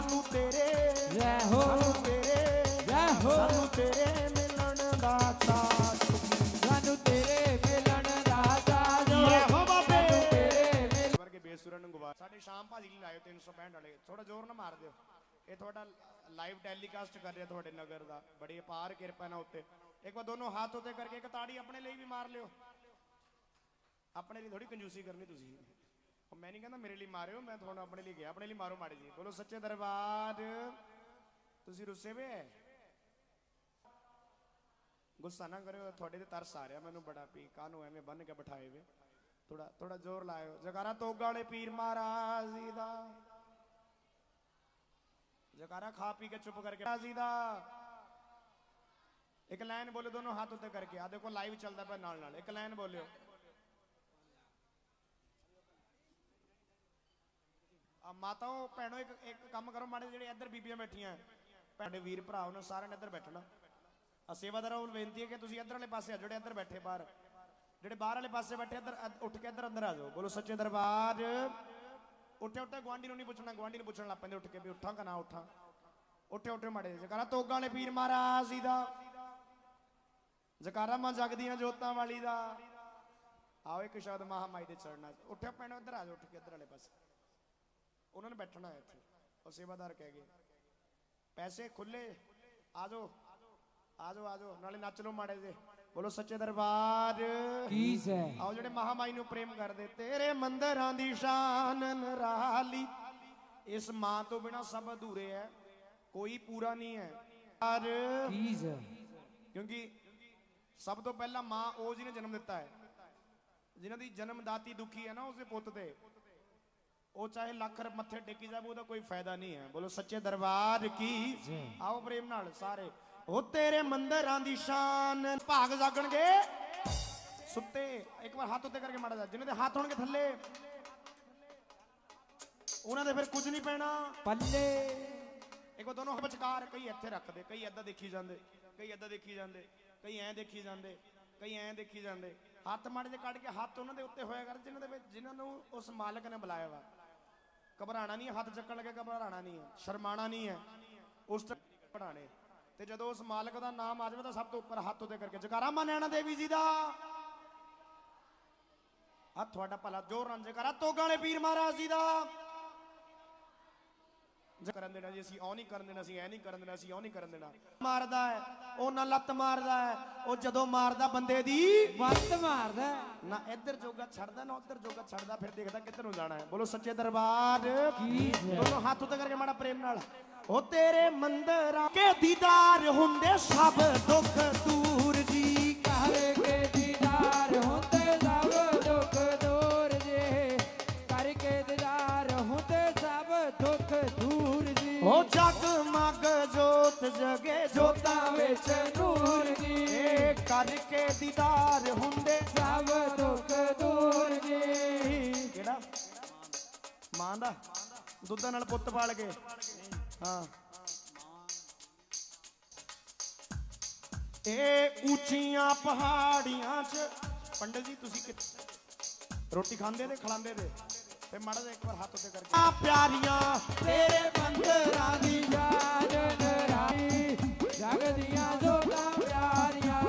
ਸਾਨੂੰ ਤੇਰੇ ਜੈ ਹੋ ਸਾਨੂੰ ਤੇਰੇ ਜੈ ਹੋ। ਸਾਨੂੰ ਤੇਰੇ ਮਿਲਣ ਦਾ ਚਾਅ। ਸਾਨੂੰ ਤੇਰੇ ਮਿਲਣ ਦਾ ਚਾਜੋ ਜੈ ਹੋ ਬਾਬੇ। ਤੇਰੇ ਵਰਗੇ ਬੇਸੁਰਨ ਨੂੰ ਗਵਾ ਸਾਡੇ ਸ਼ਾਮ ਭਾਜੀ ਲਈ ਲਾਇਓ 365 ਵਾਲੇ। ਥੋੜਾ ਜ਼ੋਰ ਨਾ ਮਾਰ ਦਿਓ। ਇਹ ਤੁਹਾਡਾ ਲਾਈਵ ਟੈਲੀਕਾਸਟ ਕਰ ਰਿਹਾ ਤੁਹਾਡੇ ਨਗਰ ਦਾ। ਬੜੀ ਅਪਾਰ ਕਿਰਪਾ ਨਾਲ ਉੱਤੇ। ਇੱਕ ਵਾਰ ਦੋਨੋਂ ਹੱਥ ਉੱਤੇ ਕਰਕੇ ਇੱਕ ਤਾੜੀ ਆਪਣੇ ਲਈ ਵੀ ਮਾਰ ਲਿਓ। ਆਪਣੇ ਲਈ ਥੋੜੀ ਕੰਜੂਸੀ ਕਰਨੀ ਤੁਸੀਂ। ਉਹ ਮੈਂ ਨਹੀਂ ਕਹਿੰਦਾ ਮੇਰੇ ਲਈ ਮਾਰਿਓ, ਮੈਂ ਤੁਹਾਨੂੰ ਆਪਣੇ ਲਈ ਗਿਆ, ਆਪਣੇ ਲਈ ਮਾਰੋ ਮਾੜੀ ਜੀ। ਬੋਲੋ, ਸੱਚੇ ਦਰਬਾਰ, ਤੁਸੀਂ ਰੁੱਸੇ ਵੇ? ਗੁੱਸਾ ਨਾ ਕਰਿਓ, ਤੁਹਾਡੇ ਤੇ ਤਰਸ ਆ ਰਿਹਾ, ਮੈਨੂੰ ਬੜਾ ਵੀ ਕਾਹਨੂੰ ਐਵੇਂ ਬੰਨ ਕੇ ਬਿਠਾਏ ਵੇ। ਥੋੜਾ ਥੋੜਾ ਜ਼ੋਰ ਲਾਇਓ। ਜਕਾਰਾ ਤੋਗਾ ਵਾਲੇ ਪੀਰ ਮਹਾਰਾਜ ਜੀ ਦਾ। ਜਕਾਰਾ ਖਾ ਪੀ ਕੇ ਚੁੱਪ ਕਰਕੇ ਜੀ ਦਾ। ਇੱਕ ਲਾਈਨ ਬੋਲੇ ਦੋਨੋਂ ਹੱਥ ਉੱਤੇ ਕਰਕੇ। ਆ ਦੇਖੋ ਲਾਈਵ ਚੱਲਦਾ ਪਿਆ ਨਾਲ ਨਾਲ ਇੱਕ ਲਾਈਨ ਬੋਲਿਓ। ਆ ਮਾਤਾਓ, ਭੈਣੋ, ਇੱਕ ਇੱਕ ਕੰਮ ਕਰੋ, ਮਾੜੇ ਜਿਹੜੇ ਇੱਧਰ ਬੀਬੀਆਂ ਬੈਠੀਆਂ। ਭੈਣੇ ਵੀਰ, ਭਰਾ, ਉਹਨਾਂ ਸਾਰਿਆਂ ਨੇ ਇੱਧਰ ਬੈਠਣਾ। ਆ ਸੇਵਾਦਾਰਾਂ ਨੂੰ ਬੇਨਤੀ ਹੈ ਕਿ ਤੁਸੀਂ ਇੱਧਰ ਵਾਲੇ ਪਾਸੇ ਆ ਜਿਹੜੇ ਇੱਧਰ ਬੈਠੇ ਬਾਹਰ। ਜਿਹੜੇ ਬਾਹਰ ਵਾਲੇ ਪਾਸੇ ਬੈਠੇ, ਇੱਧਰ ਉੱਠ ਕੇ ਇੱਧਰ ਅੰਦਰ ਆ ਜਾਓ। ਬੋਲੋ, ਸੱਚੇ ਦਰਬਾਰ, ਉੱਠੇ ਉੱਠੇ ਗਵਾਂਢੀ ਨੂੰ ਨਹੀਂ ਪੁੱਛਣਾ ਗਵਾਂਢੀ ਨੂੰ ਪੁੱਛਣ ਲੱਗ ਪੈਂਦੇ, ਉੱਠ ਕੇ ਵੀ ਉੱਠਾਂ ਕਿ ਨਾ ਉੱਠਾਂ। ਉੱਠੇ ਉੱਠੇ, ਮਾੜੇ ਜਕਾਰਾ ਤੋਗਾਂ ਵਾਲੇ ਪੀਰ ਮਹਾਰਾਜ ਜੀ ਦਾ। ਜਕਾਰਾ ਮਾਂ ਜਗਦੀਆਂ ਜੋਤਾਂ ਵਾਲੀ ਦਾ। ਆਓ ਇੱਕ ਸ਼ਬਦ ਮਹਾਮਾਈ ਦੇ ਚੜਨਾ 'ਚ। ਉੱਠਿਆ ਪੈਣੋ ਇੱਧਰ ਆ ਜਾਓ, ਉੱਠ ਕੇ ਇੱਧਰ ਵਾਲੇ ਪਾਸੇ। ਉਹਨਾਂ ਨੇ ਬੈਠਣਾ ਹੈ ਇੱਥੇ। ਉਹ ਸੇਵਾਦਾਰ ਕਹਿ ਗਏ। ਪੈਸੇ ਖੁੱਲੇ ਆ ਜਾਓ। ਆ ਜਾਓ ਆ ਜਾਓ। ਨਾਲੇ ਨੱਚ ਲਓ ਮਾੜੇ ਜੇ ਬੋਲੋ ਸੱਚੇ ਦਰਬਾਰ। ਕੀ ਸੈ ਆਓ ਜਿਹੜੇ ਮਹਾਮਾਈ ਨੂੰ ਪ੍ਰੇਮ ਕਰਦੇ ਤੇਰੇ ਮੰਦਰਾਂ ਦੀ ਸ਼ਾਨ ਨਰਾਲੀ। ਇਸ ਮਾਂ ਤੋਂ ਬਿਨਾ ਸਭ ਅਧੂਰੇ ਹੈ ਕੋਈ ਪੂਰਾ ਨਹੀਂ ਹੈ ਪਰ ਕੀ ਸੈ ਕਿਉਂਕਿ ਸਭ ਤੋਂ ਪਹਿਲਾਂ ਮਾਂ ਉਹ ਜਿਹਨੇ ਜਨਮ ਦਿੱਤਾ ਹੈ। ਜਿਨ੍ਹਾਂ ਦੀ ਜਨਮਦਾਤੀ ਦੁਖੀ ਹੈ ਨਾ ਉਸਦੇ ਪੁੱਤ ਤੇ। ਉਹ ਚਾਹੇ ਲੱਖ ਰੁਪਏ ਮੱਥੇ ਟੇਕੀ ਜਾਵੇ ਉਹਦਾ ਕੋਈ ਫਾਇਦਾ ਨਹੀਂ ਹੈ। ਬੋਲੋ ਸੱਚੇ ਦਰਬਾਰ ਕੀ? ਆਓ ਪ੍ਰੇਮ ਨਾਲ ਸਾਰੇ। ਉਹ ਤੇਰੇ ਮੰਦਰਾਂ ਦੀ ਸ਼ਾਨ। ਭਾਗ ਜਾਗਣਗੇ। ਸੁੱਤੇ। ਇੱਕ ਵਾਰ ਹੱਥ ਉੱਤੇ ਕਰਕੇ ਮਾੜਾ ਜਾ ਜਿਨ੍ਹਾਂ ਦੇ ਹੱਥ ਹੋਣਗੇ ਥੱਲੇ ਉਹਨਾਂ ਦੇ ਫਿਰ ਕੁਝ ਨਹੀਂ ਪੈਣਾ। ਪੱਲੇ। ਇੱਕ ਵਾਰ ਦੋਨੋਂ ਵਿਚਕਾਰ ਕਈ ਇੱਥੇ ਰੱਖਦੇ ਕਈ ਏਦਾਂ ਦੇਖੀ ਜਾਂਦੇ ਕਈ ਏਦਾਂ ਦੇਖੀ ਜਾਂਦੇ ਕਈ ਐਂ ਦੇਖੀ ਜਾਂਦੇ ਕਈ ਐਂ ਦੇਖੀ ਜਾਂਦੇ। ਹੱਥ ਮਾੜੇ ਜਿਹੇ ਕੱਢ ਕੇ ਹੱਥ ਉਹਨਾਂ ਦੇ ਉੱਤੇ ਹੋਇਆ ਕਰ ਜਿਨ੍ਹਾਂ ਦੇ ਵਿੱਚ ਜਿਨ੍ਹਾਂ ਨੂੰ ਉਸ ਮਾਲਕ ਨੇ ਬੁਲਾਇਆ ਵਾ। ਘਬਰਾਣਾ ਨਹੀਂ ਹੈ, ਹੱਥ ਚੱਕਣ ਲੱਗੇ ਘਬਰਾਣਾ ਨਹੀਂ ਹੈ ਸ਼ਰਮਾਣਾ ਨਹੀਂ ਹੈ। ਉਸ ਪੜਾਣੇ ਤੇ ਜਦੋਂ ਉਸ ਮਾਲਕ ਦਾ ਨਾਮ ਆ ਜਾਵੇ ਤਾਂ ਸਭ ਤੋਂ ਉੱਪਰ ਹੱਥ ਉਤੇ ਕਰਕੇ ਜਕਾਰਾ ਮਾ ਨੈਣਾ ਦੇਵੀ ਜੀ ਦਾ। ਆ ਤੁਹਾਡਾ ਭਲਾ ਜੋਰ ਨਾਲ ਜਕਾਰਾ ਤੋਗਾਂ ਵਾਲੇ ਪੀਰ ਮਹਾਰਾਜ ਜੀ ਦਾ। ਕਰਨ ਦੇਣਾ ਜੀ ਅਸੀਂ ਉਹ ਨਹੀਂ ਕਰਨ ਦੇਣਾ ਅਸੀਂ ਐ ਨਹੀਂ ਕਰਨ ਦੇਣਾ ਅਸੀਂ ਉਹ ਨਹੀਂ ਕਰਨ ਦੇਣਾ। ਮਾਰਦਾ ਹੈ ਉਹ ਨਾ ਲੱਤ ਮਾਰਦਾ ਹੈ ਉਹ ਜਦੋਂ ਮਾਰਦਾ ਬੰਦੇ ਦੀ ਮੱਤ ਮਾਰਦਾ ਨਾ ਇੱਧਰ ਜੋਗਾ ਛੱਡਦਾ ਨਾ ਉੱਧਰ ਜੋਗਾ ਛੱਡਦਾ ਫਿਰ ਦੇਖਦਾ ਕਿੱਧਰ ਨੂੰ ਜਾਣਾ ਹੈ। ਬੋਲੋ ਸੱਚੇ ਦਰਬਾਰ। ਕੀ? ਦੋਨੋਂ ਹੱਥ ਉੱਤੇ ਕਰਕੇ ਮਾੜਾ ਪ੍ਰੇਮ ਨਾਲ। ਉਹ ਤੇਰੇ ਮੰਦਰਾਂ ਕੇ ਦੀਦਾਰ ਹੁੰਦੇ ਸਭ ਮਾਂ ਦਾ ਦੁੱਧਾਂ ਨਾਲ ਪੁੱਤ ਪਾਲ ਕੇ। ਹਾਂ। ਇਹ ਉੱਚੀਆਂ ਪਹਾੜੀਆਂ 'ਚ ਪੰਡਤ ਜੀ ਤੁਸੀਂ ਕਿ ਰੋਟੀ ਖਾਂਦੇ ਤੇ ਖਿਲਾਉਂਦੇ ਤੇ ਤੇ ਮਾੜਾ ਜਿਹਾ ਇੱਕ ਵਾਰ ਹੱਥ ਉੱਤੇ ਕਰਕੇ। ਆ ਪਿਆਰੀਆਂ ਤੇਰੇ ਮੰਦਰਾਂ ਦੀ ਯਾਦ ਨਰਾਈ ਜਗ ਦੀਆਂ ਜੋਤਾਂ ਪਿਆਰੀਆਂ।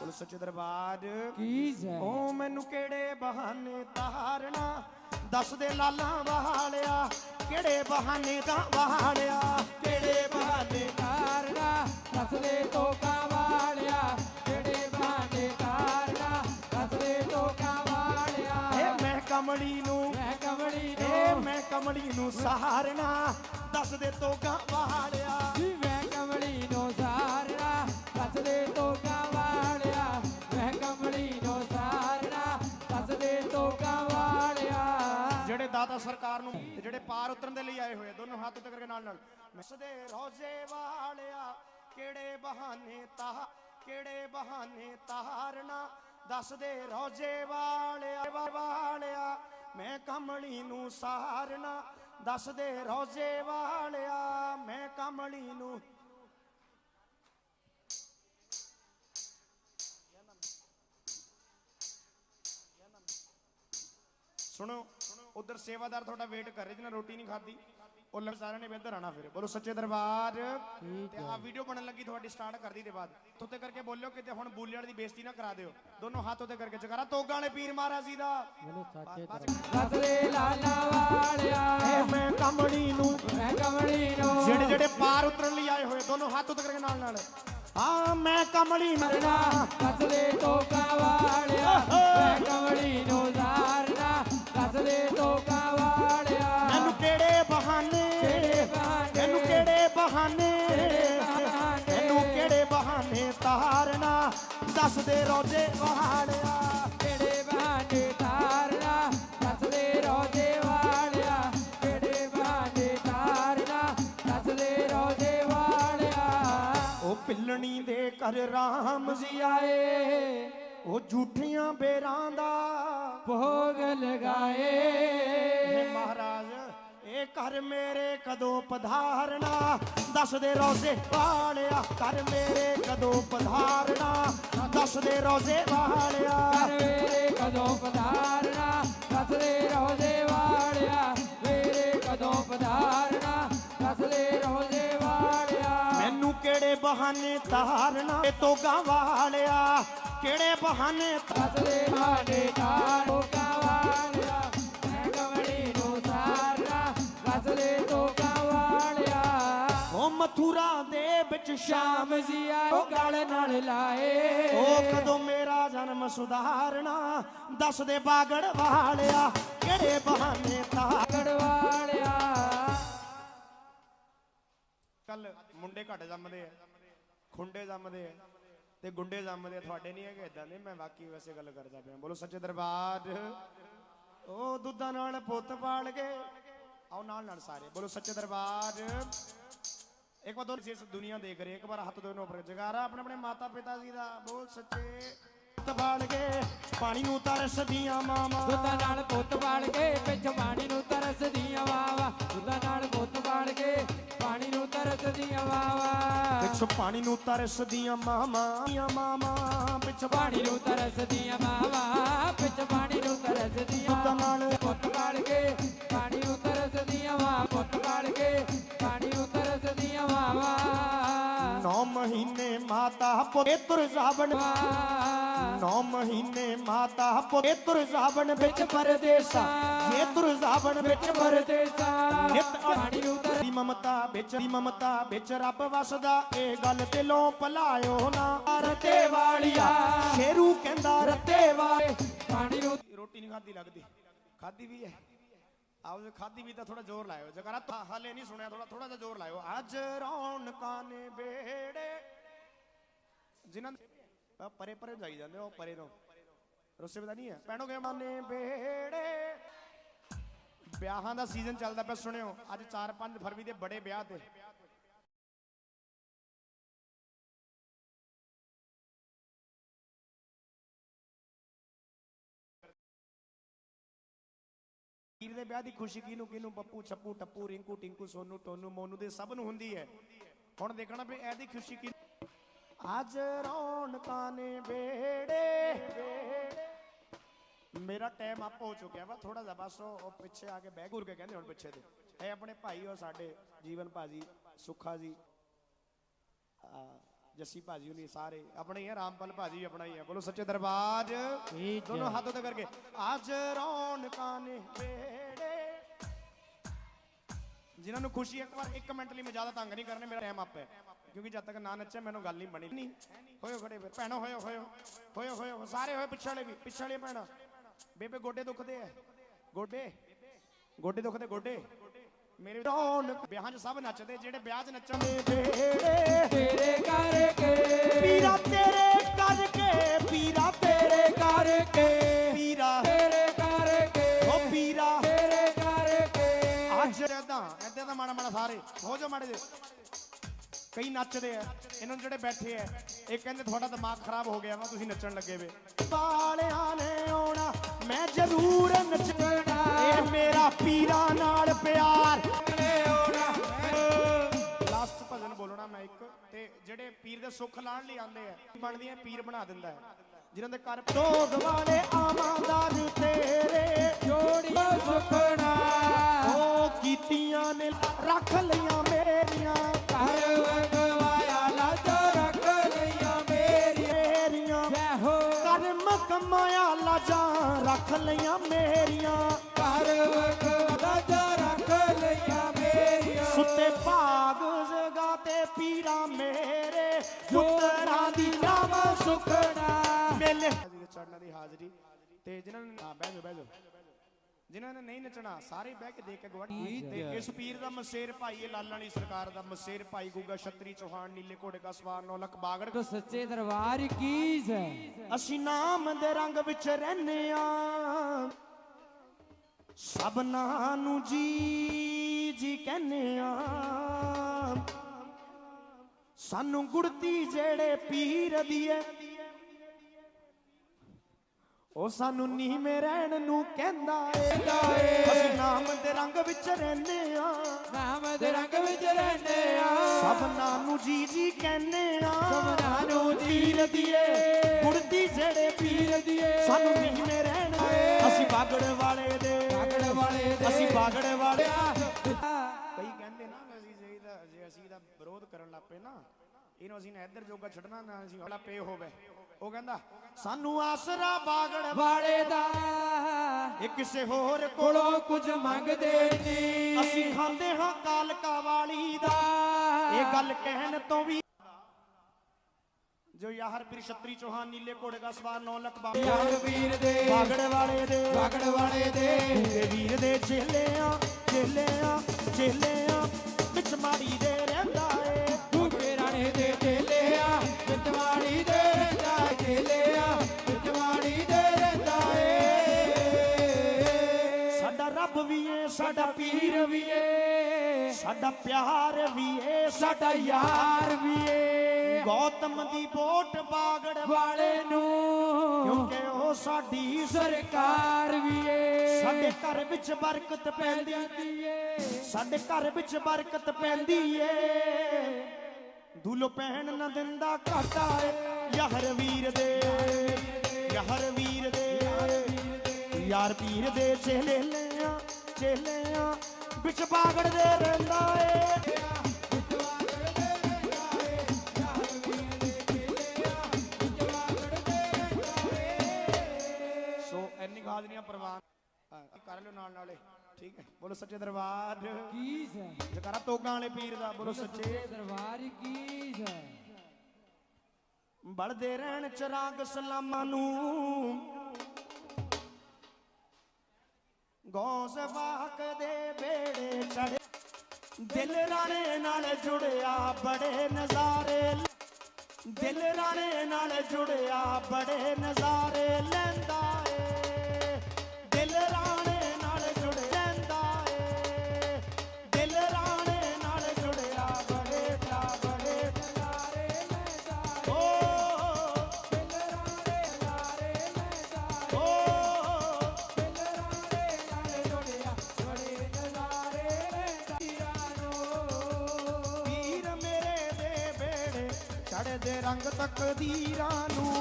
ਬੋਲੋ ਸੱਚੇ ਦਰਬਾਰ। ਕੀ ਸੈ ਉਹ ਮੈਨੂੰ ਕਿਹੜੇ ਬਹਾਨੇ ਤਾਰਨਾ? ਦੱਸ ਦੇ ਲਾਲਾਂ ਵਾਲਿਆ ਕਿਹੜੇ ਬਹਾਨੇ ਦਾ ਵਾਲਿਆ ਕਿਹੜੇ ਬਹਾਨੇ ਤਾਰਨਾ ਕਸਲੇ ਤੋਕਾ ਵਾਲਿਆ ਜਿਹੜੇ ਬਹਾਨੇ ਤਾਰਨਾ ਕਸਲੇ ਤੋਕਾ ਵਾਲਿਆ। ਏ ਮੈਂ ਕਮਲੀ ਨੂੰ ਮੈਂ ਕਮੜੀ ਏ ਨੂੰ ਮੈਂ ਕਮਲੀ ਨੂੰ ਸਹਾਰਨਾ ਦੱਸ ਦੇ ਤੋਗਾ ਵਾਲਿਆ। ਜੀ ਜਿਹੜੇ ਸਰਕਾਰ ਨੂੰ ਤੇ ਜਿਹੜੇ ਪਾਰ ਉਤਰਨ ਦੇ ਲਈ ਆਏ ਹੋਏ, ਦੋਨੋਂ ਹੱਥ ਉੱਤੇ ਕਰਕੇ ਨਾਲ ਨਾਲ। ਨਸਦੇ ਰੋਜ਼ੇ ਵਾਲਿਆ, ਕਿਹੜੇ ਬਹਾਨੇ ਤਾ ਕਿਹੜੇ ਬਹਾਨੇ ਤਾਰਨਾ? ਦੱਸ ਰੋਜ਼ੇ ਵਾਲਿਆ ਵਾਲਿਆ, ਮੈਂ ਕਮਲੀ ਨੂੰ ਸਹਾਰਨਾ ਦੱਸਦੇ ਰੋਜ਼ੇ ਵਾਲਿਆ, ਮੈਂ ਕਮਲੀ ਨੂੰ ਸੁਣੋ। ਉਧਰ ਸੇਵਾਦਾਰ ਤੁਹਾਡਾ ਵੇਟ ਕਰ ਰਹੇ ਜਿਹਨਾਂ ਰੋਟੀ ਨਹੀਂ ਖਾਧੀ ਉਹ ਲੱਗ ਸਾਰਿਆਂ ਨੇ ਵੀ ਇੱਧਰ ਆਣਾ ਫਿਰ। ਬੋਲੋ ਸੱਚੇ ਦਰਬਾਰ। ਤੇ ਆ ਵੀਡੀਓ ਬਣਨ ਲੱਗੀ ਤੁਹਾਡੀ ਸਟਾਰਟ ਕਰਦੀ ਦੇ ਬਾਅਦ। ਉੱਤੇ ਕਰਕੇ ਬੋਲਿਓ ਕਿਤੇ ਹੁਣ ਬੂਲੇ ਵਾਲੀ ਦੀ ਬੇਇੱਜ਼ਤੀ ਨਾ ਕਰਾ ਦਿਓ। ਦੋਨੋਂ ਹੱਥ ਉੱਤੇ ਕਰਕੇ ਜਗਾਰਾ। ਤੋਗਾ ਵਾਲੇ ਪੀਰ ਮਹਾਰਾਜ ਜੀ ਦਾ। ਕਸਦੇ ਲਾਲਾ ਵਾਲਿਆ। ਮੈਂ ਕਮੜੀ ਨੂੰ ਮੈਂ ਕਮਲੀ ਨੂੰ। ਜਿਹੜੇ ਜਿਹੜੇ ਪਾਰ ਉਤਰਨ ਲਈ ਆਏ ਹੋਏ ਦੋਨੋਂ ਹੱਥ ਉੱਤੇ ਕਰਕੇ ਨਾਲ ਨਾਲ। ਹਾਂ ਮੈਂ ਕਮੜੀ ਮਰਨਾ ਕਸਦੇ ਤੋਕਾ ਵਾਲਿਆ। ਮੈਂ ਕਮਲੀ ਨੂੰ। ਬਹਾਨੇ। ਕਿਹੜੇ ਬਹਾਨੇ ਤਾਰਨਾ? ਦੱਸ ਦੇ ਰੋਜੇ ਵਹਾੜਿਆ ਕਿਹੜੇ ਬਹਾਨੇ ਤਾਰਨਾ? ਰੋਜੇ ਵਾਲਿਆ ਕਿਹੜੇ ਬਹਾਨੇ ਤਾਰਨਾ? ਕਸਦੇ ਰੋਜੇ ਵਾਲਿਆ ਉਹ ਪਿੱਲਣੀ ਦੇ ਘਰ ਰਾਮ। ਜੀ ਆਏ ਉਹ ਝੂਠੀਆਂ ਬੇਰਾਂ ਦਾ। ਭੋਗ ਲਗਾਏ। ਮਹਾਰਾਜ ਇਹ ਘਰ ਮੇਰੇ ਕਦੋਂ ਪਧਾਰਨਾ ਦੱਸ ਦੇ ਰੋਜ਼ੇ ਵਾਲਿਆ ਘਰ ਮੇਰੇ ਕਦੋਂ ਪਧਾਰਨਾ ਦੱਸ ਦੇ ਰੋਜ਼ੇ ਵਾਲਿਆ। ਕਰ ਮੇਰੇ ਕਦੋਂ ਪਧਾਰਨਾ ਕਸਦੇ ਰੋਜ਼ੇ ਵਾਲਿਆ ਮੇਰੇ ਕਦੋਂ ਪਧਾਰਨਾ ਕਸਦੇ ਰੋਜ਼ੇ ਵਾਲਿਆ। ਮੈਨੂੰ ਕਿਹੜੇ ਬਹਾਨੇ ਤਾਰਨਾ? ਇਹ ਤੋਗਾ ਵਾਲਿਆ ਕਿਹੜੇ ਬਹਾਨੇ ਤਾ- ਕਸਦੇ ਬਾਣੇ ਕਾੜੋ ਮਥੁਰਾ ਦੇ ਵਿੱਚ ਸ਼ਾਮ ਸ਼ਾਮ ਜੀ ਆਓ ਗਲ ਨਾਲ ਲਾਏ। ਉਹ ਕਦੋਂ ਮੇਰਾ ਜਨਮ ਸੁਧਾਰਨਾ ਦੱਸ ਦੇ ਬਾਗੜ ਵਾਲਿਆ ਕਿਹੜੇ ਬਹਾਨੇ ਤਾਰ ਕੜਵਾਲਿਆ ਕੱਲ ਮੁੰਡੇ ਘੱਟ ਜੰਮਦੇ ਆ ਖੁੰਡੇ ਜੰਮਦੇ ਆ ਤੇ ਗੁੰਡੇ ਜੰਮਦੇ ਆ ਤੁਹਾਡੇ ਨਹੀਂ ਹੈਗੇ ਇਦਾਂ ਦੇ ਮੈਂ ਵਾਕਈ ਵੈਸੇ ਗੱਲ ਕਰਦਾ ਪਿਆ। ਬੋਲੋ ਸੱਚੇ ਦਰਬਾਰ। ਉਹ ਦੁੱਧਾਂ ਨਾਲ ਪੁੱਤ ਪਾਲ ਕੇ ਆਓ ਨਾਲ ਨਾਲ ਸਾਰੇ ਬੋਲੋ ਸੱਚੇ ਦਰਬਾਰ। ਇੱਕ ਵਾਰ ਦੋ ਇਸ ਦੁਨੀਆ ਦੇਖ ਰਹੇ ਇੱਕ ਵਾਰ ਹੱਥ ਦੋਨੋਂ ਉੱਪਰ। ਜਗਾਰਾ ਆਪਣੇ ਆਪਣੇ ਮਾਤਾ ਪਿਤਾ ਜੀ ਦਾ ਬੋਲ ਸੱਚੇ। ਪੁੱਤ ਪਾਲ ਕੇ ਪਾਣੀ ਨੂੰ ਤਰਸਦੀਆਂ ਮਾਵਾਂ। ਦੁੱਧਾਂ ਨਾਲ ਪੁੱਤ ਪਾਲ ਕੇ ਪਿੱਛ ਪਾਣੀ ਨੂੰ ਤਰਸਦੀਆਂ ਵਾਵਾ ਦੁੱਧਾਂ ਨਾਲ ਪੁੱਤ ਪਾਲ ਕੇ ਪਾਣੀ ਨੂੰ ਤਰਸਦੀਆਂ ਵਾਵਾ ਪਿੱਛ ਪਾਣੀ ਨੂੰ ਤਰਸਦੀਆਂ ਮਾਵਾਂ ਦੀਆਂ ਮਾਵਾਂ। ਪਿੱਛ ਪਾਣੀ ਨੂੰ ਤਰਸਦੀਆਂ ਵਾਵਾ ਪਿੱਛ ਪਾਣੀ ਨੂੰ ਤਰਸਦੀਆਂ ਦੁੱਧਾਂ ਨਾਲ ਪੁੱਤ ਪਾਲ ਕੇ ਪਾਣੀ ਨੂੰ ਤਰਸਦੀਆਂ ਵਾ ਪੁੱਤ ਪਾਲ ਕੇ ਮਹੀਨੇ ਮਾਤਾ ਪੁੱਤੇ ਤੁਰ ਨੌ ਮਹੀਨੇ ਮਾਤਾ ਪੁੱਤੇ ਤੁਰ ਵਿੱਚ ਪਰਦੇਸਾ। ਜੇ ਤੁਰ ਜਾਵਣ ਵਿੱਚ ਪਰਦੇਸਾ। ਨਿਤ ਪਾਣੀ ਨੂੰ ਮਮਤਾ ਵਿੱਚ, ਦੀ ਮਮਤਾ ਵਿੱਚ ਰੱਬ ਵਸਦਾ। ਇਹ ਗੱਲ ਦਿਲੋਂ ਭਲਾਇਓ ਨਾ। ਰਤੇ ਵਾਲਿਆ। ਸ਼ੇਰੂ ਕਹਿੰਦਾ ਰਤੇ ਵਾਲੇ। ਪਾਣੀ ਰੋਟੀ ਨਹੀਂ ਖਾਦੀ ਲੱਗਦੀ। ਖਾਦੀ ਵੀ ਹੈ। ਆਓ ਜੇ ਖਾਦੀ ਵੀ ਤਾਂ ਥੋੜਾ ਜ਼ੋਰ ਲਾਇਓ। ਜਗਰਾ ਤਾਂ ਹਾਲੇ ਨਹੀਂ ਸੁਣਿਆ ਥੋੜਾ ਥੋੜਾ ਜਿਹਾ ਜ਼ੋਰ ਲਾਇਓ। ਅੱਜ ਰੌਣਕਾਂ ਨੇ ਬੇੜੇ ਜਿਨ੍ਹਾਂ ਦੇ- ਪਰੇ ਪਰੇ ਜਾਈ ਜਾਂਦੇ ਹੋ, ਪਰੇ ਤੋਂ ਰੁੱਸੇ ਪਤਾ ਨਹੀਂ ਹੈ। ਪੈਣੋਗੇ ਮਾਨੇ ਬੇੜੇ ਵਿਆਹਾਂ ਦਾ ਸੀਜ਼ਨ ਚੱਲਦਾ ਪਿਆ, ਸੁਣਿਓ। ਅੱਜ 4-5 ਫਰਵਰੀ ਦੇ ਬੜੇ ਵਿਆਹ ਤੇ। ਵੀਰ ਦੇ ਵਿਆਹ ਦੀ ਖੁਸ਼ੀ ਕਿਹਨੂੰ ਕਿਹਨੂੰ? ਪੱਪੂ ਛੱਪੂ, ਟੱਪੂ, ਰਿੰਕੂ, ਟਿੰਕੂ, ਸੋਨੂ, ਟੋਨੂ, ਮੋਨੂ ਦੇ ਸਭ ਨੂੰ ਹੁੰਦੀ ਹੈ। ਹੁਣ ਦੇਖਣਾ ਵੀ ਇਹਦੀ ਖੁਸ਼ੀ ਕੀ ਅੱਜ ਰੌਣਕਾਂ ਨੇ ਬੇੜੇ ਮੇਰਾ ਟਾਈਮ ਅਪ ਹੋ ਚੁੱਕਿਆ। ਵਾ ਥੋੜਾ ਜਿਹਾ ਬਸ ਉਹ ਪਿੱਛੇ ਆ ਕੇ ਬਹਿ ਘੁਰ ਕੇ ਕਹਿੰਦੇ ਹੁਣ ਪਿੱਛੇ ਤੇ ਇਹ ਆਪਣੇ ਭਾਈ ਉਹ ਸਾਡੇ ਜੀਵਨ ਭਾਜੀ ਸੁੱਖਾ ਜੀ। ਜੱਸੀ ਭਾਜੀ ਹੁਣੀ ਸਾਰੇ। ਆਪਣੇ ਹੀ ਆ ਰਾਮਪਾਲ ਭਾਜੀ ਆਪਣਾ ਹੀ ਆ। ਬੋਲੋ ਸੱਚੇ ਦਰਬਾਰ। ਦੋਨੋਂ ਹੱਥ ਉੱਤੇ ਕਰਕੇ। ਅੱਜ ਰੌਣਕਾਂ ਨੇ ਵੇੜੇ ਜਿਨ੍ਹਾਂ ਨੂੰ ਖੁਸ਼ੀ ਇੱਕ ਵਾਰ 1 ਮਿੰਟ ਲਈ ਮੈਂ ਜ਼ਿਆਦਾ ਤੰਗ ਨਹੀਂ ਕਰਨੇ ਮੇਰਾ ਟਾਈਮ ਅਪ ਹੈ। ਕਿਉਂਕਿ ਜਦ ਤੱਕ ਨਾ ਨੱਚੇ ਮੈਨੂੰ ਗੱਲ ਨਹੀਂ ਬਣੀ। ਨਹੀਂ ਹੋਇਓ ਖੜੇ ਫਿਰ। ਭੈਣੋ, ਹੋਇਓ ਹੋਇਓ। ਹੋਇਓ ਹੋਇਓ। ਸਾਰੇ ਹੋਏ ਪਿੱਛੇ ਵਾਲੇ ਵੀ, ਪਿੱਛੇ ਵਾਲੇ ਭੈਣਾਂ। ਬੇਬੇ, ਗੋਡੇ ਦੁਖਦੇ ਆ ਗੋਡੇ? ਗੋਡੇ ਦੁਖਦੇ, ਗੋਡੇ? ਮੇਰੇ ਰੌਣਕ ਵਿਆਹਾਂ 'ਚ ਸਭ ਨੱਚਦੇ, ਜਿਹੜੇ ਵਿਆਹ 'ਚ ਨੱਚਣ ਦੇ ਤੇਰੇ ਕਰਕੇ। ਪੀਰਾ ਤੇਰੇ ਕਰਕੇ, ਪੀਰਾ ਤੇਰੇ ਕਰਕੇ। ਪੀਰਾ ਤੇਰੇ ਕਰਕੇ। ਓ ਪੀਰਾ ਤੇਰੇ ਕਰਕੇ। ਅੱਜ ਏਦਾਂ ਏਦਾਂ ਦਾ ਮਾੜਾ ਮਾੜਾ ਸਾਰੇ। ਹੋ ਜਾ ਮਾੜੇ ਜੇ ਕਈ ਨੱਚਦੇ ਆ, ਇਹਨਾਂ ਨੂੰ ਜਿਹੜੇ ਬੈਠੇ ਆ, ਇਹ ਕਹਿੰਦੇ ਤੁਹਾਡਾ ਦਿਮਾਗ ਖਰਾਬ ਹੋ ਗਿਆ ਵਾ, ਤੁਸੀਂ ਨੱਚਣ ਲੱਗੇ ਵੇ। ਵਾਲਿਆਂ ਨੇ ਆਉਣਾ, ਮੈਂ ਜ਼ਰੂਰ ਨੱਚਣਾ। ਇਹ ਮੇਰਾ ਪੀਰਾਂ ਨਾਲ ਪਿਆਰ। ਲਾਸਟ ਭਜਨ ਬੋਲਣਾ ਮੈਂ ਇੱਕ, ਤੇ ਜਿਹੜੇ ਪੀਰ ਦੇ ਸੁੱਖ ਲਾਣ ਲਈ ਆਉਂਦੇ ਆ, ਬਣਦੀਆਂ, ਪੀਰ ਬਣਾ ਦਿੰਦਾ ਹੈ। ਜਿਨ੍ਹਾਂ ਦੇ ਘਰ ਤੋਂ ਗਵਾਲੇ ਤੇਰੇ। ਜੋੜੀਆਂ ਸੁਖਣਾ। ਉਹ ਕੀਤੀਆਂ ਨੇ ਰੱਖ ਲਈਆਂ ਮੇਰੀਆਂ। ਘਰ ਰੱਖ ਲਈਆਂ ਮੇਰੀਆਂ। ਜਹੋ। ਕਰਮ ਕਮਾਇਆ ਲਾ ਰੱਖ ਲਈਆਂ ਮੇਰੀਆਂ। ਘਰ ਰੱਖ ਲਈਆਂ ਮੇਰੀਆਂ। ਸੁੱਤੇ ਭਾਗ ਜਗਾ ਤੇ ਮੇਰੇ। ਪੁੱਤਰਾਂ ਦੀ ਨਾਮ ਸੁਖਣਾ। ਦੇ ਚੜਨਾਂ ਦੀ ਹਾਜ਼ਰੀ। ਤੇ ਜਿਨ੍ਹਾਂ ਨੇ ਹਾਂ ਬਹਿ ਜਾਓ ਬਹਿ ਜਾਓ। ਜਿਨ੍ਹਾਂ ਨੇ ਨਹੀਂ ਨੱਚਣਾ ਸਾਰੇ ਬਹਿ ਕੇ ਦੇਖ ਕੇ ਗਵਾਹੀ ਤੇ ਇਸ ਪੀਰ ਦਾ ਮਸੇਰ ਭਾਈ ਇਹ ਲਾਲਾਂ ਵਾਲੀ ਸਰਕਾਰ ਦਾ ਮਸੇਰ ਭਾਈ ਗੁੱਗਾ ਛਤਰੀ ਚੌਹਾਨ ਨੀਲੇ ਘੋੜੇ ਦਾ ਸਵਾਰ 9 ਲੱਖ ਬਾਗੜ। ਤੋ ਸੱਚੇ ਦਰਬਾਰ ਕੀ ਹੈ। ਅਸੀਂ ਨਾਮ ਦੇ ਰੰਗ ਵਿੱਚ ਰਹਿੰਦੇ ਆ ਸਭਨਾਂ ਨੂੰ ਜੀ ਜੀ ਕਹਿੰਦੇ ਆ ਸਾਨੂੰ ਗੁੜਤੀ ਜਿਹੜੇ ਪੀਰ ਦੀਏ ਉਹ ਸਾਨੂੰ ਨੀਵੇਂ ਰਹਿਣ ਨੂੰ ਕਹਿੰਦਾ ਏ ਅਸੀਂ ਨਾਮ ਦੇ ਰੰਗ ਵਿੱਚ ਰਹਿੰਦੇ ਆ ਨਾਮ ਦੇ ਰੰਗ ਵਿੱਚ ਰਹਿੰਦੇ ਆ ਸਭਨਾਂ ਨੂੰ ਜੀ ਜੀ ਕਹਿੰਦੇ ਆ ਸਭਨਾਂ ਨੂੰ ਜੀ ਪੀਰ ਦੀਏ ਗੁੜਤੀ ਜਿਹੜੇ ਪੀਰ ਦੀਏ। ਸਾਨੂੰ ਨੀਵੇਂ ਰਹਿਣ ਅਸੀਂ ਬਾਗੜ ਵਾਲੇ ਦੇ। ਬਾਗੜ ਵਾਲੇ ਦੇ। ਅਸੀਂ ਬਾਗੜ ਵਾਲੇ ਪਿਤਾ ਕਈ ਕਹਿੰਦੇ ਨਾ ਅਸੀਂ ਜੇ ਅਸੀਂ ਇਹਦਾ ਵਿਰੋਧ ਕਰਨ ਲੱਗ ਪਏ ਨਾ ਇਹਨੂੰ ਅਸੀਂ ਨਾ ਇੱਧਰ ਜੋਗਾ ਛੱਡਣਾ ਨਾ ਅਸੀਂ ਵਾਲਾ ਪੇ ਹੋਵੇ। ਉਹ ਕਹਿੰਦਾ ਸਾਨੂੰ ਆਸਰਾ ਬਾਗੜ ਵਾਲੇ ਦਾ। ਇਹ ਕਿਸੇ ਹੋਰ ਕੋਲ ਕੁਝ ਮੰਗਦੇ ਨਹੀਂ ਅਸੀਂ ਖਾਂਦੇ ਹਾਂ ਕਾਲਕਾ ਵਾਲੀ ਦਾ। ਇਹ ਗੱਲ ਕਹਿਣ ਤੋਂ ਵੀ ਜੋ ਯਾਹਰ ਪੀਰ ਛਤਰੀ ਚੌਹਾਨ ਨੀਲੇ ਘੋੜੇ ਦਾ ਸਵਾਰ 9 ਲੱਖ ਬਾਬਾ ਯਾਰ ਵੀਰ ਦੇ। ਬਾਗੜ ਵਾਲੇ ਦੇ। ਬਾਗੜ ਵਾਲੇ ਦੇ। ਤੇ ਵੀਰ ਦੇ ਚੇਲਿਆਂ ਚੇਲਿਆਂ ਚੇਲਿਆਂ ਵਿੱਚ ਮਾੜੀ ਦੇ। ਸਾਡਾ ਪੀਰ ਵੀ ਏ। ਸਾਡਾ ਪਿਆਰ ਵੀ ਏ। ਸਾਡਾ ਯਾਰ ਵੀ ਏ। ਗੌਤਮ ਦੀ ਬੋਟ ਬਾਗੜ ਵਾਲੇ ਨੂੰ। ਕਿਉਂਕਿ ਉਹ ਸਾਡੀ ਸਰਕਾਰ ਵੀ ਏ। ਸਾਡੇ ਘਰ ਵਿੱਚ ਬਰਕਤ ਪੈਂਦੀ ਏ। ਸਾਡੇ ਘਰ ਵਿੱਚ ਬਰਕਤ ਪੈਂਦੀ ਏ। ਦੁੱਲੋ ਪਹਿਣ ਨਾ ਦਿੰਦਾ ਘਾਟਾ ਏ। ਯਾਰ ਵੀਰ ਦੇ। ਯਾਰ ਵੀਰ ਦੇ। ਯਾਰ ਪੀਰ ਦੇ ਚੇਲੇ ਲਿਆ। ਚੇਲਿਆਂ ਵਿੱਚ ਬਾਗੜ ਦੇ ਰਹਿੰਦਾ ਏ। ਸੋ ਇੰਨੀ ਪ੍ਰਵਾਨ ਕਰ ਲਿਓ ਨਾਲ ਨਾਲੇ। ਠੀਕ ਹੈ ਬੋਲੋ ਸੱਚੇ ਦਰਬਾਰ। ਕੀ ਹੈ ਜਕਾਰਾ ਤੋਗਾਂ ਵਾਲੇ ਪੀਰ ਦਾ ਬੋਲੋ ਸੱਚੇ। ਦਰਬਾਰ ਕੀ ਹੈ ਬਲਦੇ ਰਹਿਣ ਚਰਾਗ ਸਲਾਮਾਂ ਨੂੰ। ਗੌਸ ਬਾਕ ਦੇ ਬੇੜੇ ਚੜੇ ਦਿਲ ਰਾਣੇ ਨਾਲ ਜੁੜਿਆ ਬੜੇ ਨਜ਼ਾਰੇ ਦਿਲ ਰਾਣੇ ਨਾਲ ਜੁੜਿਆ ਬੜੇ ਨਜ਼ਾਰੇ ਲੈਂਦਾ ਤਕਦੀਰਾਂ ਨੂੰ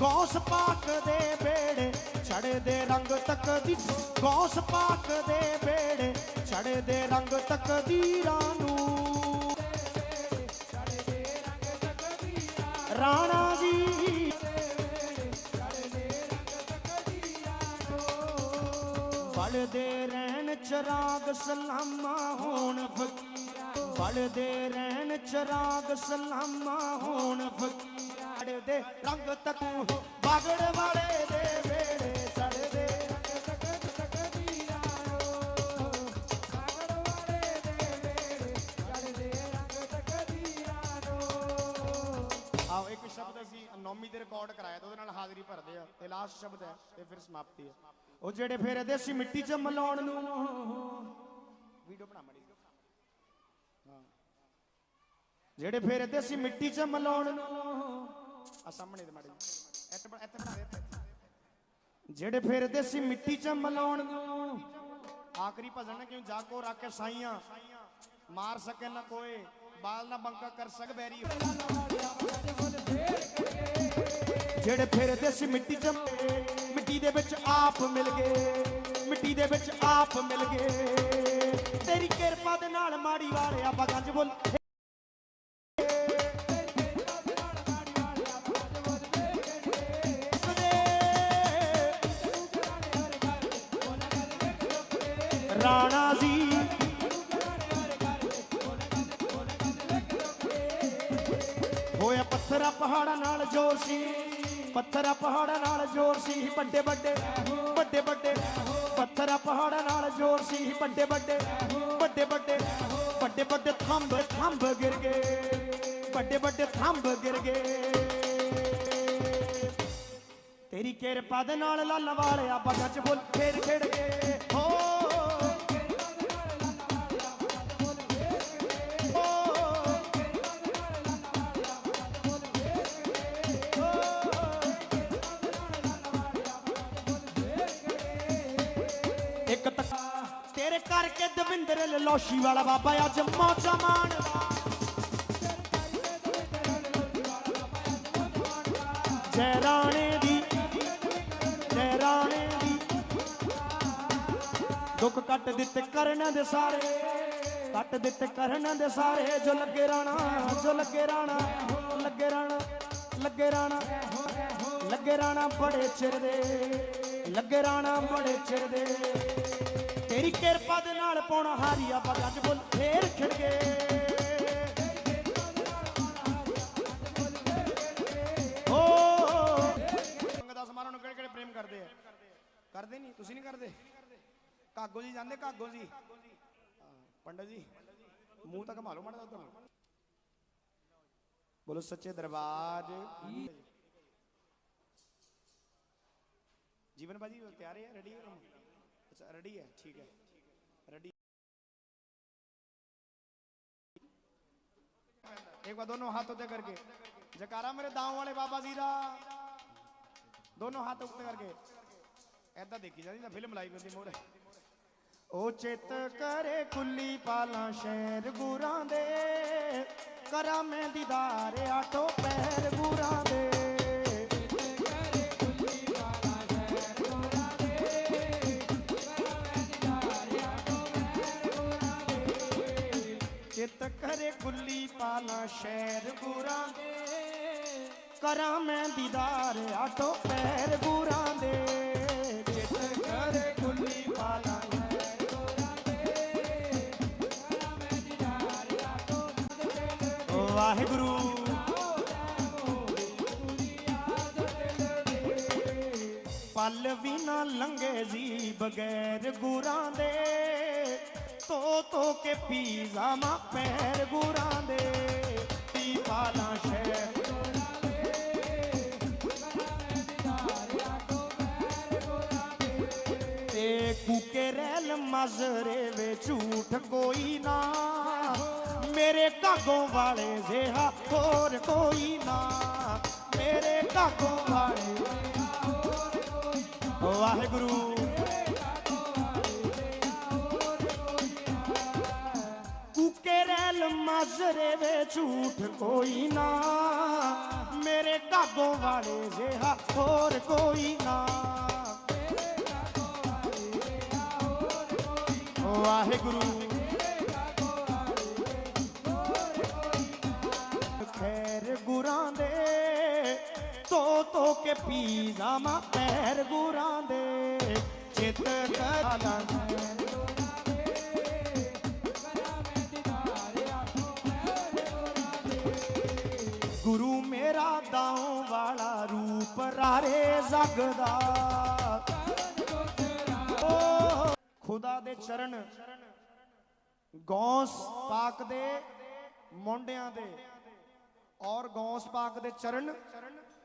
ਗੌਸ ਪਾਕ ਦੇ ਬੇੜੇ ਚੜਦੇ ਰੰਗ ਤਕਦੀ ਗੌਸ ਪਾਕ ਦੇ ਬੇੜੇ ਛੜਦੇ ਰੰਗ ਤਕਦੀਰਾਂ ਨੂੰ ਰਾਣਾ ਜੀ ਬਲਦੇ ਰਹਿਣ ਚਰਾਗ ਸਲਾਮਾ ਹੋਣ ਫਕੀਰਾਂ ਬਲਦੇ ਰਹਿਣ ਚਰਾਗ ਸਲਾਮਾ ਹੋਣ ਫਕੀਰਾਂ ਦੇ ਰੰਗ ਤਕੂ ਬਾਗੜ ਵਾਲੇ ਦੇ ਵੇੜੇ ਚੜਦੇ ਰੰਗ ਤਕ ਤਕਦੀਰਾਂ ਬਾਗੜ ਵਾਲੇ ਦੇ ਵੇੜੇ ਚੜਦੇ ਰੰਗ ਤਕਦੀਰਾਂ ਆਓ ਇੱਕ ਸ਼ਬਦ ਅਸੀਂ ਨੌਮੀ ਦੇ ਰਿਕਾਰਡ ਕਰਾਇਆ ਤੇ ਉਹਦੇ ਨਾਲ ਹਾਜ਼ਰੀ ਭਰਦੇ ਆ। ਤੇ ਲਾਸਟ ਸ਼ਬਦ ਹੈ ਤੇ ਫਿਰ ਸਮਾਪਤੀ ਹੈ। ਉਹ ਜਿਹੜੇ ਫੇਰਦੇ ਸੀ ਮਿੱਟੀ 'ਚ ਮਲਾਉਣ ਨੂੰ ਵੀਡੀਓ ਬਣਾ ਮੜੀ ਹਾਂ ਜਿਹੜੇ ਫੇਰਦੇ ਸੀ ਮਿੱਟੀ 'ਚ ਮਲਾਉਣ ਨੂੰ। ਆ ਸਾਹਮਣੇ ਦੇ ਮਾੜੀ ਇੱਥੇ ਇੱਥੇ ਬਣਾ ਦੇ ਇੱਥੇ। ਜਿਹੜੇ ਫੇਰਦੇ ਸੀ ਮਿੱਟੀ 'ਚ ਮਲਾਉਣ ਨੂੰ। ਆਖਰੀ ਭਜਨ ਕਿਉਂ ਜਾਗੋ ਰੱਖ ਕੇ ਸਾਈਆਂ। ਮਾਰ ਸਕੇ ਨਾ ਕੋਏ ਬਾਲ ਨਾ ਬੰਕਾ ਕਰ ਸਕ ਬੈਰੀ। ਜਿਹੜੇ ਫਿਰਦੇ ਸੀ ਮਿੱਟੀ ਚ, ਮਿੱਟੀ ਦੇ ਵਿੱਚ ਆਪ ਮਿਲ ਗਏ। ਮਿੱਟੀ ਦੇ ਵਿੱਚ ਆਪ ਮਿਲ ਗਏ। ਤੇਰੀ ਕਿਰਪਾ ਦੇ ਨਾਲ ਮਾੜੀ ਵਾਲਿਆ ਬਗੰਜ ਬੁੱਲ ਪੱਥਰਾਂ ਪਹਾੜਾਂ ਨਾਲ ਜੋਰ ਸੀ ਵੱਡੇ ਵੱਡੇ ਵੱਡੇ ਵੱਡੇ। ਪੱਥਰਾਂ ਪਹਾੜਾਂ ਨਾਲ ਜੋਰ ਸੀ ਵੱਡੇ ਵੱਡੇ ਵੱਡੇ ਵੱਡੇ। ਵੱਡੇ ਵੱਡੇ ਥੰਬ ਥੰਬ ਗਿਰ ਗਏ। ਵੱਡੇ ਵੱਡੇ ਥੰਬ ਗਿਰ ਗਏ। ਤੇਰੀ ਕਿਰਪਾ ਦੇ ਨਾਲ ਲਾਲ ਵਾਲਿਆ ਬਾਗਾਂ ਚ ਫੁੱਲ ਫੇਰ ਖੇਡ ਗਏ। ਹੋ ਦਵਿੰਦਰ ਲੋਸ਼ੀ ਵਾਲਾ ਬਾਬਾ ਅੱਜ ਮੌਜਾ ਮਾਣਦਾ ਜੈ ਰਾਣੇ ਦੀ, ਜੈ ਰਾਣੇ ਦੀ। ਦੁੱਖ ਕੱਟ ਦਿੱਤੇ ਕਰਨਾਂ ਦੇ ਸਾਰੇ, ਕੱਟ ਦਿੱਤੇ ਕਰਨਾਂ ਦੇ ਸਾਰੇ। ਜੋ ਲੱਗੇ ਰਾਣਾ, ਜੋ ਲੱਗੇ ਰਾਣਾ ਲੱਗੇ ਰਾਣਾ ਲੱਗੇ ਰਾਣਾ ਲੱਗੇ ਰਾਣਾ ਬੜੇ ਚਿਰ ਦੇ, ਲੱਗੇ ਰਾਣਾ ਬੜੇ ਚਿਰ ਦੇ। ਤੇਰੀ ਕਿਰਪਾ ਦੇ ਨਾਲ ਪੌਣਾ ਹਾਰੀਆ ਬਗਾ ਚ ਬੁੱਲ, ਫੇਰ ਖਿੜ ਗਏ। ਓ ਮੰਗਦਾ ਸਮਾਰਾਂ ਨੂੰ ਕਿਹੜੇ ਕਿਹੜੇ ਪ੍ਰੇਮ ਕਰਦੇ ਆ? ਕਰਦੇ ਨਹੀਂ, ਤੁਸੀਂ ਨਹੀਂ ਕਰਦੇ? ਕਾਗੋ ਜੀ ਜਾਂਦੇ, ਕਾਗੋ ਜੀ। ਪੰਡਤ ਜੀ, ਮੂੰਹ ਤੱਕ ਮਾਰੋ ਮਾੜਾ ਉਧਰ। ਬੋਲੋ, ਸੱਚੇ ਦਰਬਾਰ। ਜੀਵਨ ਬਾਜੀ ਤਿਆਰ ਹੈ ਰੈਡੀ ਹੈ? ਅੱਛਾ ਰੈਡੀ ਹੈ ਠੀਕ ਹੈ ਰੈਡੀ एक बार दोनों हाथ उठे करके जकारा मेरे दाव वाले बाबा जी ਦਾ ਦੋਨੋਂ ਹੱਥ ਉੱਤੇ ਕਰਕੇ ਐਦਾਂ ਦੇਖੀ ਜਾਂਦੀ ਨਾ ਫਿਲਮ ਲਾਈ ਹੁੰਦੀ ਮੋਰੇ ਉਹ ਚਿੱਤ ਕਰੇ ਕੁੱਲੀ ਪਾਲਾਂ ਸ਼ਹਿਰ ਗੁਰਾਂ ਦੇ ਕਰਾਂ ਮੈਂ ਦੀਦਾਰ ਆਟੋ ਪੈਰ ਗੁਰਾਂ ਦੇ ਚਿੱਤ ਕਰੇ ਕੁੱਲੀ ਪਾਲਾਂ ਸ਼ਹਿਰ ਗੁਰਾਂ ਦੇ। ਕਰਾਂ ਮੈਂ ਦੀਦਾਰ ਆਟੋ ਪੈਰ ਗੁਰਾਂ ਦੇ। ਚਿੱਤ ਕਰੇ ਪਾਲਾਂ ਆਟੋ ਵਾਹਿਗੁਰੂ। ਪਲ ਵੀ ਨਾ ਲੰਘੇ ਜੀ ਬਗੈਰ ਗੁਰਾਂ ਦੇ। ਤੋ ਤੋ ਕੇ ਪੀ ਜਾਵਾਂ ਪੈਰ ਗੁਰਾਂ ਦੇ। ਤੀ ਪਾਲਾਂ ਸ਼ਹਿਰ ਤੇ ਕੂਕੇ ਰੈਲ ਮਜ਼ਰੇ ਵੇ ਝੂਠ ਕੋਈ ਨਾ। ਮੇਰੇ ਕਾਗੋਂ ਵਾਲੇ ਜਿਹਾ ਹੋਰ ਕੋਈ ਨਾ। ਮੇਰੇ ਕਾਗੋਂ ਵਾਲੇ ਵਾਹਿਗੁਰੂ। ਰੈਲ ਵੇ ਝੂਠ ਕੋਈ ਨਾ। ਮੇਰੇ ਕਾਗੋਂ ਵਾਲੇ ਜਿਹਾ ਹੋਰ ਕੋਈ ਨਾ। ਵਾਹਿਗੁਰੂ। ਖੈਰ ਗੁਰਾਂ ਦੇ ਤੋ ਤੋ ਕੇ ਪੀ ਜਾਵਾਂ। ਪੈਰ ਗੁਰਾਂ ਦੇ, ਚਿੱਤ ਕਰਾਂ ਦਾਉ ਵਾਲਾ ਰੂਪ ਰਾਰੇ ਜਗਦਾ। ਖੁਦਾ ਦੇ ਚਰਨ ਗੌਸ ਪਾਕ ਦੇ ਮੁੰਡਿਆਂ ਦੇ ਔਰ ਗੌਸ ਪਾਕ ਦੇ ਚਰਨ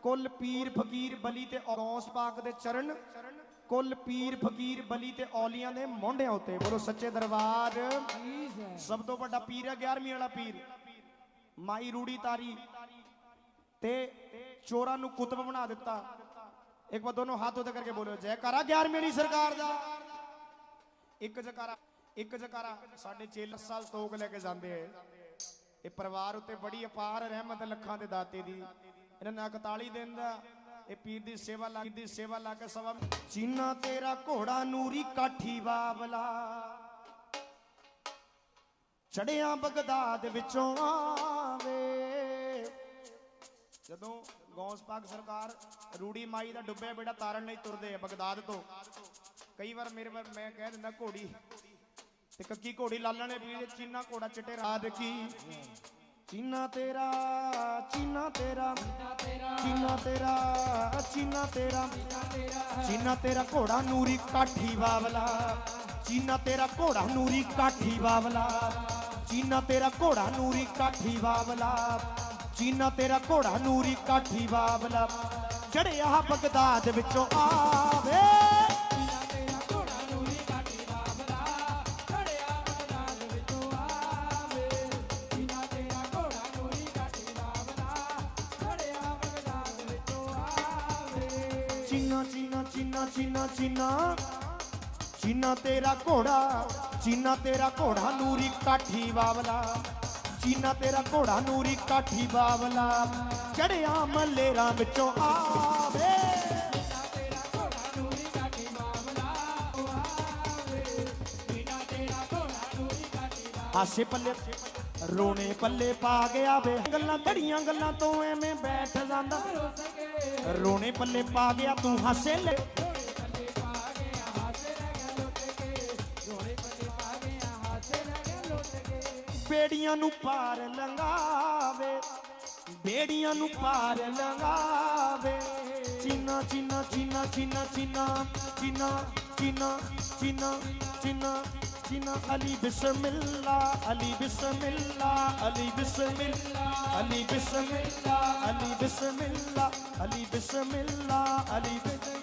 ਕੁੱਲ ਪੀਰ ਫਕੀਰ ਬਲੀ ਤੇ ਗੌਸ ਪਾਕ ਦੇ ਚਰਨ ਕੁੱਲ ਪੀਰ ਫਕੀਰ ਬਲੀ ਤੇ ਔਲੀਆਂ ਦੇ ਮੁੰਡਿਆਂ ਉੱਤੇ। ਬੋਲੋ ਸੱਚੇ ਦਰਬਾਰ। ਸਭ ਤੋਂ ਵੱਡਾ ਪੀਰ ਹੈ 11ਵੀਂ ਵਾਲਾ ਪੀਰ। ਮਾਈ ਰੂੜੀ ਤਾਰੀ। ਤੇ ਚੋਰਾਂ ਨੂੰ ਕੁਤਬ ਬਣਾ ਦਿੱਤਾ। ਇੱਕ ਵਾਰ ਦੋਨੋਂ ਹੱਥ ਉੱਤੇ ਕਰਕੇ ਬੋਲੋ ਜੈਕਾਰਾ 11ਵੀਂ ਵਾਲੀ ਸਰਕਾਰ ਦਾ। ਇੱਕ ਜਕਾਰਾ ਇੱਕ ਜਕਾਰਾ, ਸਾਡੇ ਚੇਲ ਸਾਲ ਤੋਕ ਲੈ ਕੇ ਜਾਂਦੇ ਐ ਇਹ ਪਰਿਵਾਰ ਉੱਤੇ ਬੜੀ ਅਪਾਰ ਰਹਿਮਤ ਲੱਖਾਂ ਦੇ ਦਾਤੇ ਦੀ। ਇਹਨਾਂ ਨੇ 41 ਦਿਨ ਦਾ ਇਹ ਪੀਰ ਦੀ ਸੇਵਾ ਲਾ ਦੀ ਸੇਵਾ ਲਾ ਕੇ ਸਵਾ ਚੀਨਾ ਤੇਰਾ ਘੋੜਾ ਨੂਰੀ ਕਾਠੀ ਬਾਬਲਾ। ਚੜਿਆ ਬਗਦਾਦ ਵਿੱਚੋਂ ਆਵੇ। ਜਦੋਂ ਗੌਸ ਪਾਕ ਸਰਕਾਰ ਰੂੜੀ ਮਾਈ ਦਾ ਡੁੱਬਿਆ ਬੇੜਾ ਤਾਰਨ ਲਈ ਤੁਰਦੇ ਆ, ਬਗਦਾਦ ਤੋਂ। ਕਈ ਵਾਰ ਮੇਰੇ ਵਾਰ ਮੈਂ ਕਹਿ ਦਿੰਦਾ, ਘੋੜੀ ਤੇ ਕੱਕੀ ਘੋੜੀ ਲਾਲਾਂ ਨੇ ਚੀਨਾ ਘੋੜਾ ਚਿੱਟੇ ਰਾਤ ਕੀ? ਚੀਨਾ ਤੇਰਾ ਚੀਨਾ ਤੇਰਾ ਚੀਨਾ ਤੇਰਾ ਚੀਨਾ ਤੇਰਾ ਚੀਨਾ ਤੇਰਾ ਘੋੜਾ ਨੂਰੀ ਕਾਠੀ ਬਾਵਲਾ। ਚੀਨਾ ਤੇਰਾ ਘੋੜਾ ਨੂਰੀ ਕਾਠੀ ਬਾਵਲਾ। ਚੀਨਾ ਤੇਰਾ ਘੋੜਾ ਨੂਰੀ ਕਾਠੀ ਬਾਵਲਾ। ਜੀਨਾ ਤੇਰਾ ਘੋੜਾ ਨੂਰੀ ਕਾਠੀ ਬਾਬਲਾ ਚੜਿਆ ਹਾ ਬਗਦਾਦ ਵਿੱਚੋਂ ਆਵੇ। ਚੀਨਾ ਚੀਨਾ ਚੀਨਾ ਤੇਰਾ ਘੋੜਾ ਚੀਨਾ ਤੇਰਾ ਘੋੜਾ ਨੂਰੀ ਕਾਠੀ ਬਾਬਲਾ। ਚੀਨਾ ਤੇਰਾ ਘੋੜਾ ਨੂਰੀ ਕਾਠੀ ਬਾਵਲਾ ਚੜਿਆ ਮੱਲੇਰਾਂ ਵਿੱਚੋਂ ਆਵੇ। ਆਸੇ ਪੱਲੇ ਰੋਣੇ ਪੱਲੇ ਪਾ ਗਿਆ ਵੇ ਗੱਲਾਂ ਬੜੀਆਂ ਗੱਲਾਂ ਤੋਂ ਐਵੇਂ ਬੈਠ ਜਾਂਦਾ। ਰੋਣੇ ਪੱਲੇ ਪਾ ਗਿਆ ਤੂੰ ਹਾਸੇ ਲੈ। ਬੇੜੀਆਂ ਨੂੰ ਪਾਰ ਲੰਘਾਵੇ ਬੇੜੀਆਂ ਨੂੰ ਪਾਰ ਲੰਘਾਵੇ ਚੀਨਾ ਚੀਨਾ ਚੀਨਾ ਚੀਨਾ ਚੀਨਾ ਚੀਨਾ ਚੀਨਾ ਚੀਨਾ ਚੀਨਾ ਚੀਨਾ ਅਲੀ ਬਿਸਮਿਲ੍ਲਾ ਅਲੀ ਬਿਸਮਿਲ੍ਲਾ ਅਲੀ ਬਿਸਮਿਲ੍ਲਾ ਅਲੀ ਬਿਸਮਿਲ੍ਲਾ ਅਲੀ ਬਿਸਮਿਲ੍ਲਾ ਅਲੀ ਬਿਸਮਿਲ੍ਲਾ ਅਲੀ ਬਿਸਮਿਲ੍ਲਾ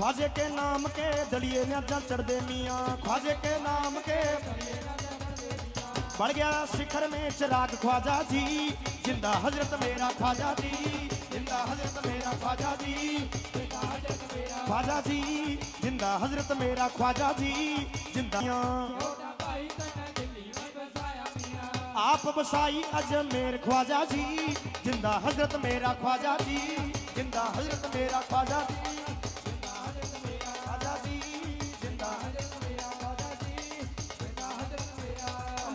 ख्वाजे के नाम के दलिए ने अजा चढ़ दे मिया। ख्वाजे के नाम के बढ़ गया शिखर में चिराग ख्वाजा जी। ज़िंदा हज़रत मेरा ख्वाजा जी। ज़िंदा हज़रत मेरा ख्वाजा जी। ख्वाजा जी, ज़िंदा हज़रत मेरा ख्वाजा जी। ज़िंदा आप बसाई अजमेर ख्वाजा जी। ज़िंदा हज़रत मेरा ख्वाजा जी। ज़िंदा हज़रत मेरा ख्वाजा जी।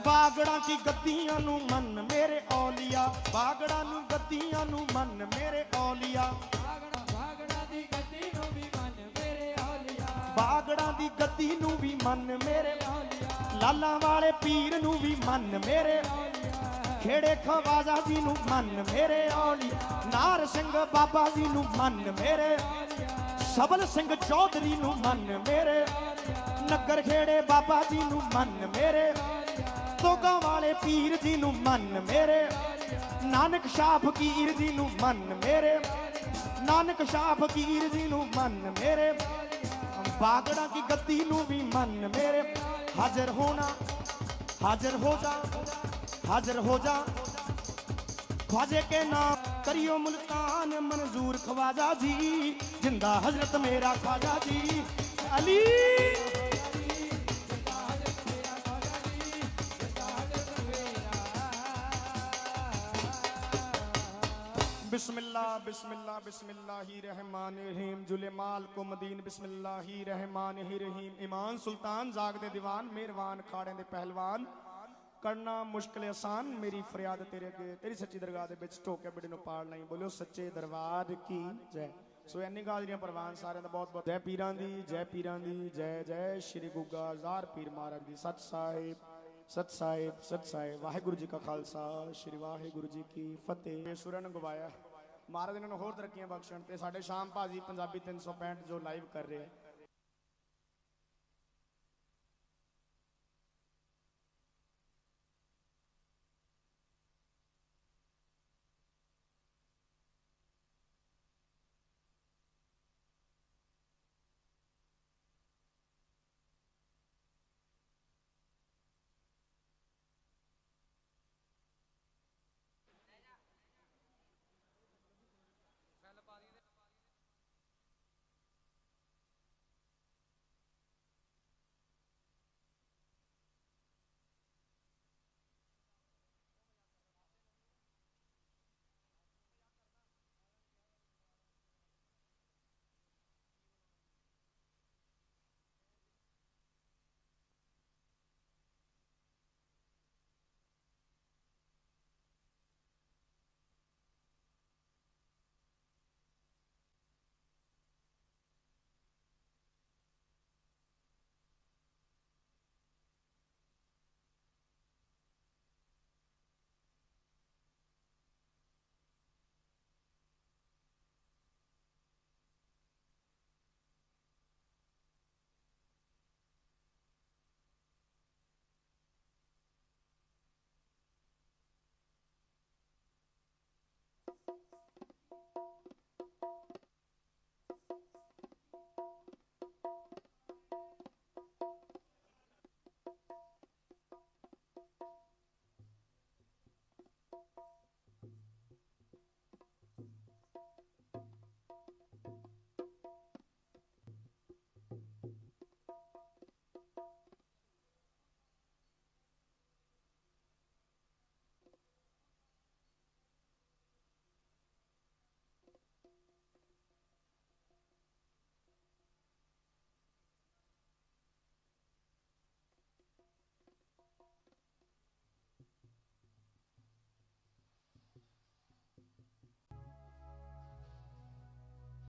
ਬਾਗੜਾਂ ਕੀ ਗੱਦੀਆਂ ਨੂੰ ਮੰਨ ਮੇਰੇ ਔਲੀਆ, ਬਾਗੜਾਂ ਨੂੰ ਗੱਦੀਆਂ ਨੂੰ ਮੰਨ ਮੇਰੇ ਔਲੀਆ। ਦੀ ਗੱਦੀ ਨੂੰ ਬਾਗੜਾਂ ਦੀ ਗੱਦੀ ਨੂੰ ਵੀ ਮੰਨ ਮੇਰੇ ਲਾਲਾਂ ਵਾਲੇ ਪੀਰ ਨੂੰ ਵੀ ਮੰਨ ਮੇਰੇ ਖੇੜੇ ਖਵਾਜਾ ਜੀ ਨੂੰ ਮੰਨ ਮੇਰੇ ਔਲੀ ਨਾਰ ਸਿੰਘ ਬਾਬਾ ਜੀ ਨੂੰ ਮੰਨ ਮੇਰੇ ਸਬਲ ਸਿੰਘ ਚੌਧਰੀ ਨੂੰ ਮੰਨ ਮੇਰੇ ਨਗਰ ਖੇੜੇ ਬਾਬਾ ਜੀ ਨੂੰ ਮੰਨ ਮੇਰੇ ਤੋਗਾ ਵਾਲੇ ਪੀਰ ਜੀ ਨੂੰ ਮੰਨ ਮੇਰੇ। ਨਾਨਕ ਸ਼ਾਹ ਫਕੀਰ ਜੀ ਨੂੰ ਮੰਨ ਮੇਰੇ। ਨਾਨਕ ਸ਼ਾਹ ਫਕੀਰ ਜੀ ਨੂੰ ਮੰਨ ਮੇਰੇ। ਬਾਗੜਾ ਕੀ ਗੱਦੀ ਨੂੰ ਵੀ ਮੰਨ ਮੇਰੇ। ਹਾਜ਼ਰ ਹੋਣਾ, ਹਾਜ਼ਰ ਹੋ ਜਾ, ਹਾਜ਼ਰ ਹੋ ਜਾ। ਖਵਾਜੇ ਕੇ ਨਾਮ ਕਰਿਓ ਮੁਲਤਾਨ, ਮਨਜ਼ੂਰ ਖਵਾਜਾ ਜੀ। ਜਿੰਦਾ ਹਜ਼ਰਤ ਮੇਰਾ ਖਵਾਜਾ ਜੀ। ਅਲੀ! बिस्मिल्लाह बिस्मिल्लाह बिस्मिल्लाही रहमान रहीम जुले माल को मदीन बिस्मिल्लाही रहमान रहीम ईमान सुल्तान जागदे दीवान मेहरबान खाड़े दे पहलवान ਕਰਨਾ ਮੁਸ਼ਕਿਲ ਆਸਾਨ ਮੇਰੀ ਫਰਿਆਦ ਤੇਰੇ ਅੱਗੇ ਤੇਰੀ ਸੱਚੀ ਦਰਗਾਹ ਦੇ ਵਿੱਚ ਢੋਕੇ ਬੜੇ ਨੂੰ ਪਾਲ ਨਹੀਂ ਬੋਲਿਓ ਸੱਚੇ ਦਰਬਾਰ ਕੀ ਜੈ ਸੋ ਐਨੀ ਗਾਜਰੀਆਂ ਪ੍ਰਵਾਨ ਸਾਰਿਆਂ ਦਾ ਬਹੁਤ ਬਹੁਤ ਜੈ ਪੀਰਾਂ ਦੀ ਜੈ ਪੀਰਾਂ ਦੀ ਜੈ ਜੈ ਸ਼੍ਰੀ ਗੁੱਗਾ ਜ਼ਾਰ ਪੀਰ ਮਹਾਰਾਜ ਦੀ ਸਤ ਸਾਹਿਬ ਸਤ ਸਾਹਿਬ ਸਤ ਸਾਹਿਬ ਵਾਹਿਗੁਰੂ ਜੀ ਕਾ ਖਾਲਸਾ ਸ਼੍ਰੀ ਵਾਹਿਗੁਰੂ ਜੀ ਕੀ ਫਤਿਹ ਇਹ ਸੁਰਾਂ ਨੂੰ ਗਵਾਇਆ ਮਹਾਰਾਜ ਇਹਨਾਂ ਨੂੰ ਹੋਰ ਤਰੱਕੀਆਂ ਬਖਸ਼ਣ ਤੇ ਸਾਡੇ ਸ਼ਾਮ ਭਾਜੀ ਪੰਜਾਬੀ 365 ਜੋ ਲਾਈਵ ਕਰ ਰਹੇ ਆ।